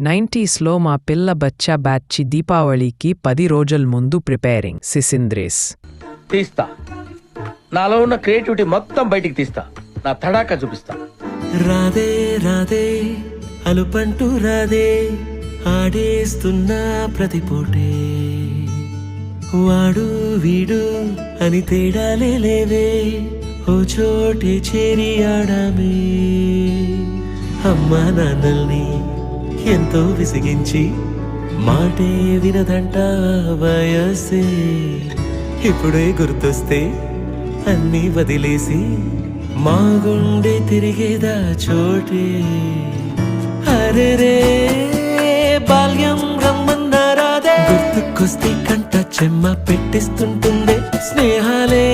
నైంటీస్లో మా పిల్ల బచ్చా బ్యాచ్చి దీపావళికి పది రోజుల ముందు ప్రిపేరింగ్. సిసింద్రేస్. తీస్తా. నాలో ఉన్న క్రియేటివిటీ మొత్తం బయటికి తీస్తా. నా తడాకా చూపిస్తా. రాదే రాదే అలుపంటూ రాదే ఆడేస్తున్నా ప్రతి పూటే. వాడు వీడు అని తేడాలే లేవే ఓ చోటే చేరి ఆడామే. అమ్మా నాన్నల్ని ఎంతో విసిగించి మాటే వినదంట వయసే. ఇప్పుడే గుర్తొస్తే అన్నీ వదిలేసి మా గుండె తిరిగేదా చోటే. అరే రే బాల్యం రమ్మన్నారాదే గుర్తుకొస్తే కంట చెమ్మ పెట్టిస్తుంటుందే స్నేహాలే.